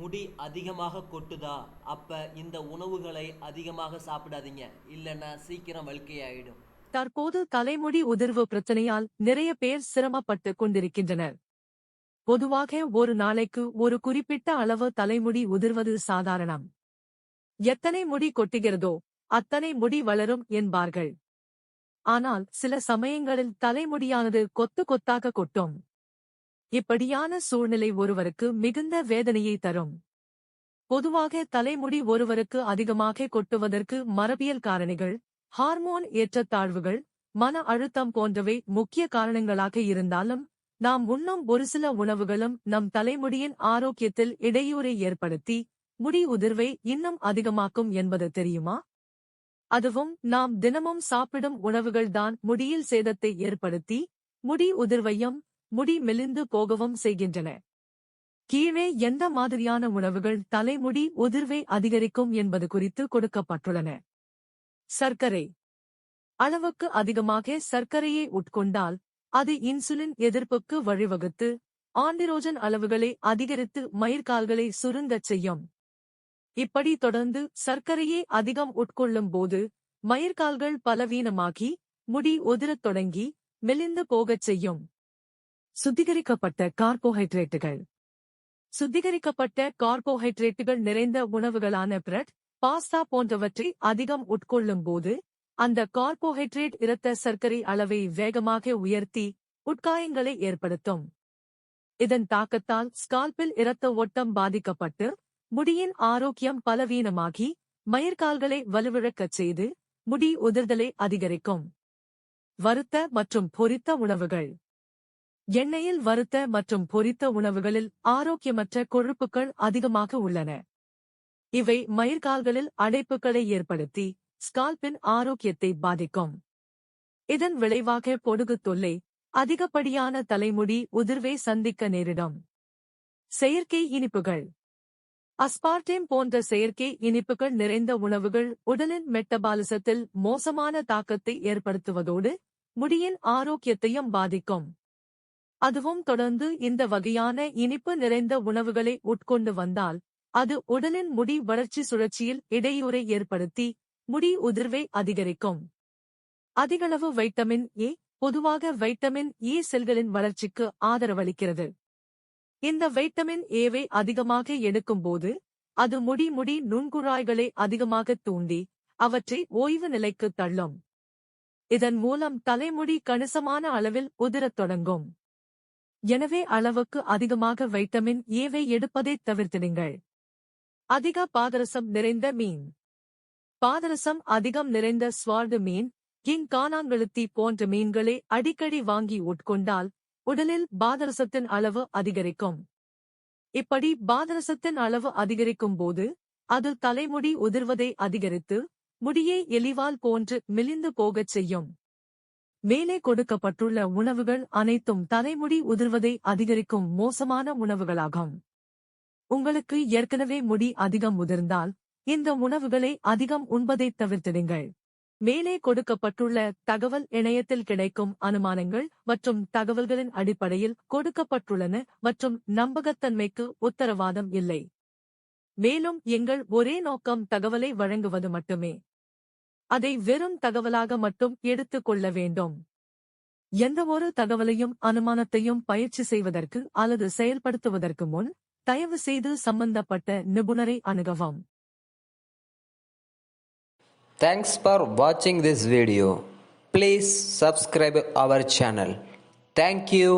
முடி அதிகமாக கொட்டுதா? அப்ப இந்த உணவுகளை அதிகமாக சாப்பிடாதீங்க. இல்லைன்னா சீக்கிரம் வழுக்கையாயிடும் தற்போது தலைமுடி உதிர்வு பிரச்சனையால் நிறைய பேர் சிரமப்பட்டு கொண்டிருக்கின்றனர். பொதுவாக ஒரு நாளைக்கு ஒரு குறிப்பிட்ட அளவு தலைமுடி உதிர்வது சாதாரணம். எத்தனை முடி கொட்டுகிறதோ அத்தனை முடி வளரும் என்பார்கள். ஆனால் சில சமயங்களில் தலைமுடியானது கொத்து கொத்தாக கொட்டும். இப்படியான சூழ்நிலை ஒருவருக்கு மிகுந்த வேதனையை தரும். பொதுவாக தலைமுடி ஒருவருக்கு அதிகமாக கொட்டுவதற்கு மரபியல் காரணிகள் ஹார்மோன் ஏற்றத்தாழ்வுகள் மன அழுத்தம் போன்றவை முக்கிய காரணங்களாக இருந்தாலும் நாம் உண்ணும் ஒரு சில உணவுகளும் நம் தலைமுடியின் ஆரோக்கியத்தில் இடையூறை ஏற்படுத்தி முடி உதிர்வை இன்னும் அதிகமாக்கும் என்பது தெரியுமா? அதுவும் நாம் தினமும் சாப்பிடும் உணவுகள்தான் முடியில் சேதத்தை ஏற்படுத்தி முடி உதிர்வையும் முடி மெலிந்து போகவும் செய்கின்றன. கீழே எந்த மாதிரியான உணவுகள் தலைமுடி உதிர்வை அதிகரிக்கும் என்பது குறித்து கொடுக்கப்பட்டுள்ளன. சர்க்கரை. அளவுக்கு அதிகமாக சர்க்கரையை உட்கொண்டால் அது இன்சுலின் எதிர்ப்புக்கு வழிவகுத்து ஆண்டிரோஜன் அளவுகளை அதிகரித்து மயிர்கால்களை சுருங்கச் செய்யும். இப்படி தொடர்ந்து சர்க்கரையை அதிகம் உட்கொள்ளும் போது மயிர்கால்கள் பலவீனமாகி முடி உதிரத் தொடங்கி மெலிந்து போகச் செய்யும். சுத்திகரிக்கப்பட்ட கார்போஹைட்ரேட்டுகள். சுத்திகரிக்கப்பட்ட கார்போஹைட்ரேட்டுகள் நிறைந்த உணவுகளான பிரெட் பாஸ்தா போன்றவற்றை அதிகம் உட்கொள்ளும் போது அந்த கார்போஹைட்ரேட் இரத்த சர்க்கரை அளவை வேகமாக உயர்த்தி உட்காயங்களை ஏற்படுத்தும். இதன் தாக்கத்தால் ஸ்கால்பில் இரத்த ஓட்டம் பாதிக்கப்பட்டு முடியின் ஆரோக்கியம் பலவீனமாகி மயிர்கால்களை வலுவிழக்கச் செய்து முடி உதிர்தலை அதிகரிக்கும். வறுத்த மற்றும் பொரித்த உணவுகள். எண்ணெயில் வறுத்த மற்றும் பொரித்த உணவுகளில் ஆரோக்கியமற்ற கொழுப்புகள் அதிகமாக உள்ளன. இவை மயிர்கால்களில் அடைப்புகளை ஏற்படுத்தி ஸ்கால்பின் ஆரோக்கியத்தை பாதிக்கும். இதன் விளைவாக பொடுகு தொல்லை அதிகப்படியான தலைமுடி உதிர்வை சந்திக்க நேரிடும். செயற்கை இனிப்புகள். அஸ்பார்டேம் போன்ற செயற்கை இனிப்புகள் நிறைந்த உணவுகள் உடலின் மெட்டபாலிசத்தில் மோசமான தாக்கத்தை ஏற்படுத்துவதோடு முடியின் ஆரோக்கியத்தையும் பாதிக்கும். அதுவும் தொடர்ந்து இந்த வகையான இனிப்பு நிறைந்த உணவுகளை உட்கொண்டு வந்தால் அது உடலின் முடி வளர்ச்சி சுழற்சியில் இடையூறை ஏற்படுத்தி முடி உதிர்வை அதிகரிக்கும். அதிகளவு வைட்டமின் ஏ பொதுவாக வைட்டமின் ஏ செல்களின் வளர்ச்சிக்கு ஆதரவளிக்கிறது. இந்த வைட்டமின் ஏவை அதிகமாக எடுக்கும்போது அது முடி முடி நுண்குழாய்களை அதிகமாக தூண்டி அவற்றை ஓய்வு நிலைக்கு தள்ளும். இதன் மூலம் தலைமுடி கணிசமான அளவில் உதிரத் தொடங்கும். எனவே அளவுக்கு அதிகமாக வைட்டமின் ஏவை எடுப்பதை தவிர்த்திடுங்கள். அதிக பாதரசம் நிறைந்த மீன். பாதரசம் அதிகம் நிறைந்த ஸ்வார்டு மீன் கிங் கானாங்கழுத்தி போன்ற மீன்களை அடிக்கடி வாங்கி உட்கொண்டால் உடலில் பாதரசத்தின் அளவு அதிகரிக்கும். இப்படி பாதரசத்தின் அளவு அதிகரிக்கும் போது அது தலைமுடி உதிர்வதை அதிகரித்து முடியை எலிவால் போன்று மெலிந்து போகச் செய்யும். மேலே கொடுக்கப்பட்டுள்ள உணவுகள் அனைத்தும் தலைமுடி உதிர்வதை அதிகரிக்கும் மோசமான உணவுகளாகும். உங்களுக்கு ஏற்கனவே முடி அதிகம் உதிர்ந்தால் இந்த உணவுகளை அதிகம் உண்பதைத் தவிர்த்திடுங்கள். மேலே கொடுக்கப்பட்டுள்ள தகவல் இணையத்தில் கிடைக்கும் அனுமானங்கள் மற்றும் தகவல்களின் அடிப்படையில் கொடுக்கப்பட்டுள்ளன மற்றும் நம்பகத்தன்மைக்கு உத்தரவாதம் இல்லை. மேலும் எங்கள் ஒரே நோக்கம் தகவலை வழங்குவது மட்டுமே. அதை வெறும் தகவலாக மட்டும் எடுத்துக் கொள்ள வேண்டும். எந்தவொரு தகவலையும் அனுமானத்தையும் பயிற்சி செய்வதற்கு அல்லது செயல்படுத்துவதற்கு முன் தயவு செய்து சம்பந்தப்பட்ட நிபுணரை அணுகவும். தேங்க்ஸ் ஃபார் வாட்சிங் this video please subscribe our channel thank you.